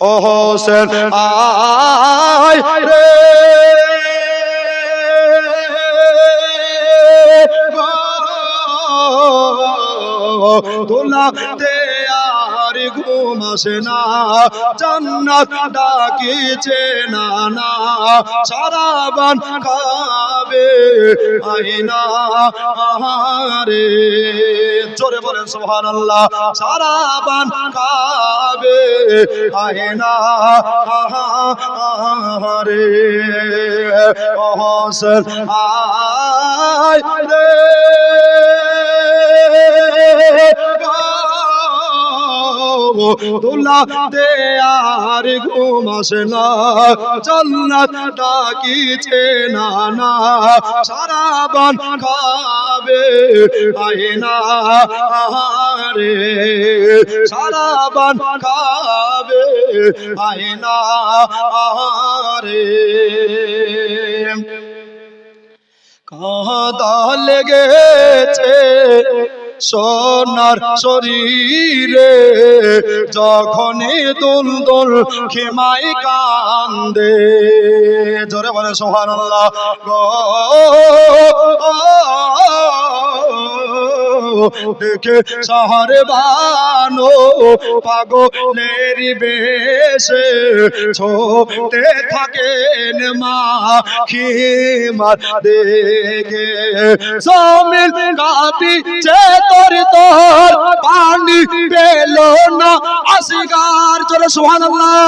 ও হোসেন আয় রে। তোলাতে আর ঘুম না। জান্নাত ডাকিছে না না সারাবান খাবে আইনা আহারে। জোরে বলেন, সুবহানাল্লাহ। সারাবান খাবে আইনা আহারে অহসন আয় রে। তোলাতে আর ঘুম আসে না, জান্নাত ডাকিছে না না। সারাবান খাবে আয়না আহারে সারাবান খাবে। আয়না আহারে। কাঁদা লেগেছে সোনার শরীরে। যখনই দুল দুল খেমাই কান্দে। জোরে বলে সোহান দেখে শহরে বানো, পাগলের বেশে ছোটে থাকেন মা খিমার দেখে। জমিন কাপি যে তোর তোর, পানি পেল না আসিগার চলো, সুবহানাল্লাহ।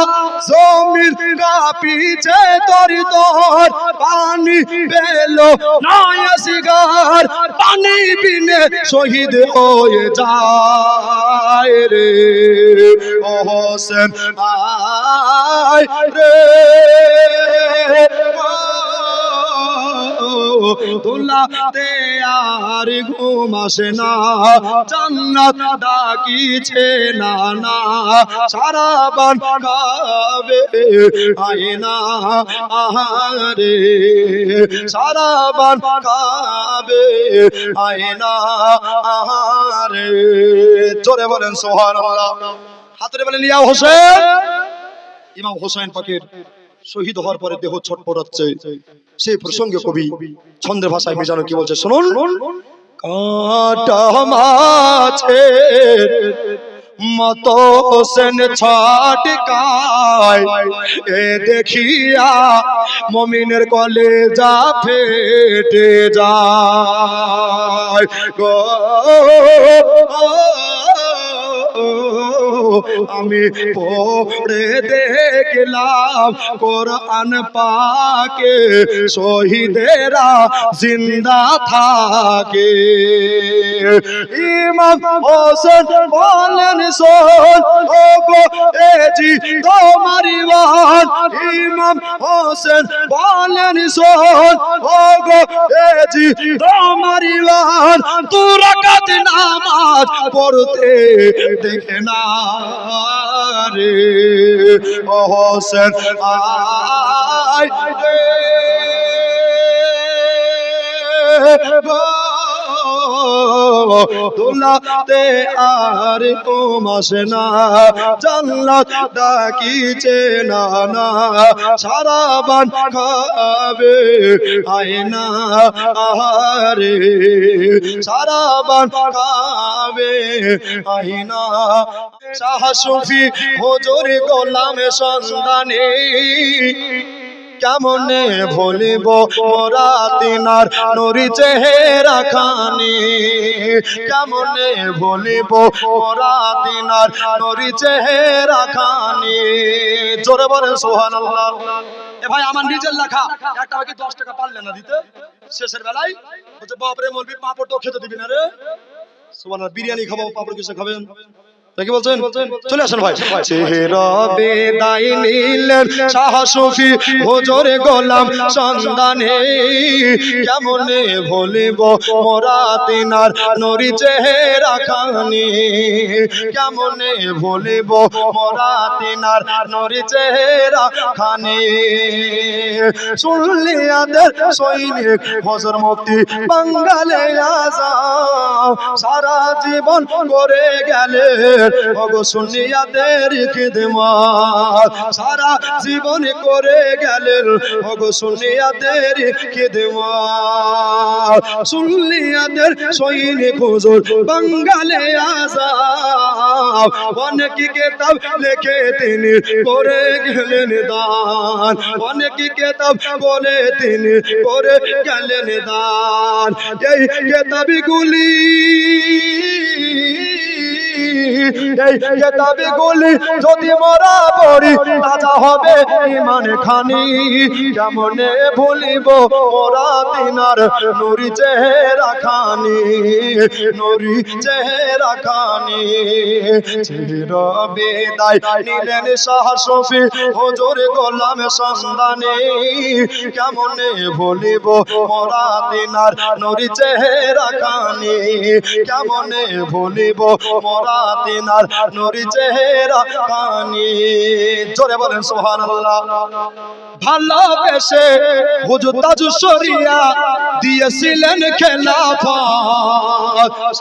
জমিন কাপি যে তোর তোর, পানি পেল না আসিগার পানি বিনে শহীদ হয়ে যায় রে। ও হোসেন আয় রে। তোলাতে আর ঘুম আসে না। জান্নাত ডাকিছে, না না, সারা বান খাবে আয়না। আহারে, সারা বান খাবে আয়না। আহারে, জোরে বলেন সোহানাল্লাহ হাতরে বলেন, ইয়া হোসেন। ইমাম হোসেন পাকের শহীদ হওয়ার পরে দেহ ছটপটাচ্ছে সেই প্রসঙ্গে কবি ছন্দের ভাষায় মেজানো কি বলছে? শুনুন। কাটা মাছে মতো সেন ছটকায় এ দেখিয়া মমিনের কলে যা ফেটে যায়। গো আমি পড়ে দেখলাম কোরআন পাকে শহীদেরা জিন্দা থাকে। ইমাম হোসেন বলেন, শোন ও গো এ জি তোমার ইমান ইমাম হোসেন বলেন, শোন ও গো এ জি তোমার ইমান দু নামাজ পড়তে দেখে না রে। ও হোসেন, আয় রে। দোলাতে আর কমাসে না। জান্নাত ডাকিছে না না। সারা বান খাবে আয়না, আহারে। সারা বান খাবে আয়না। শাহ সুফি, হুজুর গোলাম সন্ধানে। কেমনে ভুলিব মোরা তিনার নুরি চেহারা খানি? কেমনে ভুলিব মোরা তিনার নুরি চেহারা খানি? জোরে বলে সোহান এ ভাই, আমার নিজের লেখা। একটা বাকি দশ টাকা পারলে না দিতে? শেষের বেলায় বলছে, বাপরে মলবি পাপড় তো খেতে দিবি না রে। সোহান বিরিয়ানি খাব, পাপড় কিসে খাবেন? কি বলছেন? চলে আসেন ভাই। চেহারা বেদাই নিলেন শাহ সুফি, হুজুর গোলাম সন্ধানে কেমনে ভুলিব মোরা তিনার নরি চেহারা খানি? কেমনে ভুলিব মোরা তিনার নরি চেহারা খানি? শুনলি আদের সৈনিক হজর মুক্তি বাঙ্গালে আসাম সারা জীবন করে গেলে। ওগো খিদমত। সারা জীবন করে গেলেন ওগো খিদমত। সুনিয়াদের সৈনিক হুজুর বাঙ্গালে আজাব অনেক কেতাব লিখে তিনি করে গেলেন দান। অনেক কেতাব বলে তিনি করে গেলেন দান। এই কেতাবগুলি see কেতাবগুলি যদি মরা পড়ি তাজা হবে ইমান খানি। কেমনে ভুলিব মোরা তিনার নুরি চেহারা খানি, নুরি চেহারা খানি। চির বিদায় নিলেন শাহ শফি, হুজুর গোলাম সন্ধানে কেমনে ভুলিব মোরা তিনার নুরি চেহারা খানি কেমনে ভুলিব মোরা তিনার নুরি চেহারা কানি। জোরে বলেন সুবহানাল্লাহ। ভালোবেসে হুজুর তাজু শরিয়া দিয়েছিলেন খেলাফত।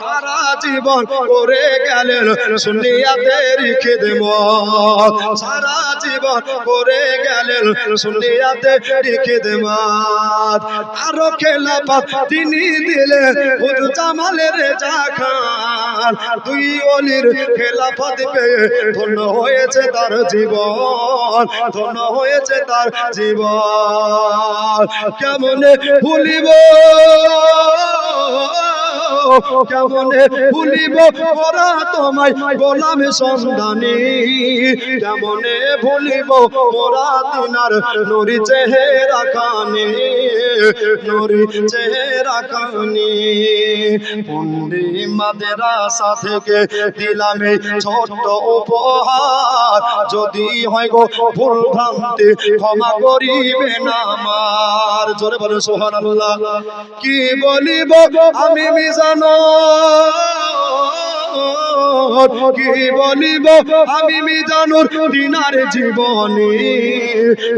সারা জীবন করে গেলেন সুনিয়াদের খিদমত সারা জীবন করে গেলেন সুনিয়াদের খিদমত আরও খেলাফত তিনি দিলেন জামালের রেজা খান দুই অলির খেলাফত পেয়ে ধন্য হয়েছে তার জীবন, ধন্য হয়েছে তার জীবন। কেমনে ভুলিব Oh, কেমনে ভুলিব ওরা তোমায় গোলাম সন্ধানী? কেমনে ভুলিব ওরা তিনার নুরি চেহারা খানি নুরি চেহারা খানি পুন্ডি মাদ্রাসা থেকে দিলাম এই ছোট্ট উপহার। যদি হয় গো ভুল ভ্রান্তি, ক্ষমা করিবেন আমার। জোরে বলে সুবহানাল্লাহ। কি বলিব? আমি মিজানো কি বলিব আমি মিজানুর দিনার জীবনী?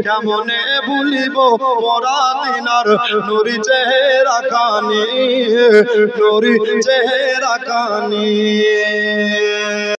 কেমনে ভুলিব মোরা দিনার নুরি চেহারা কানি? নুরি চেহারা খানি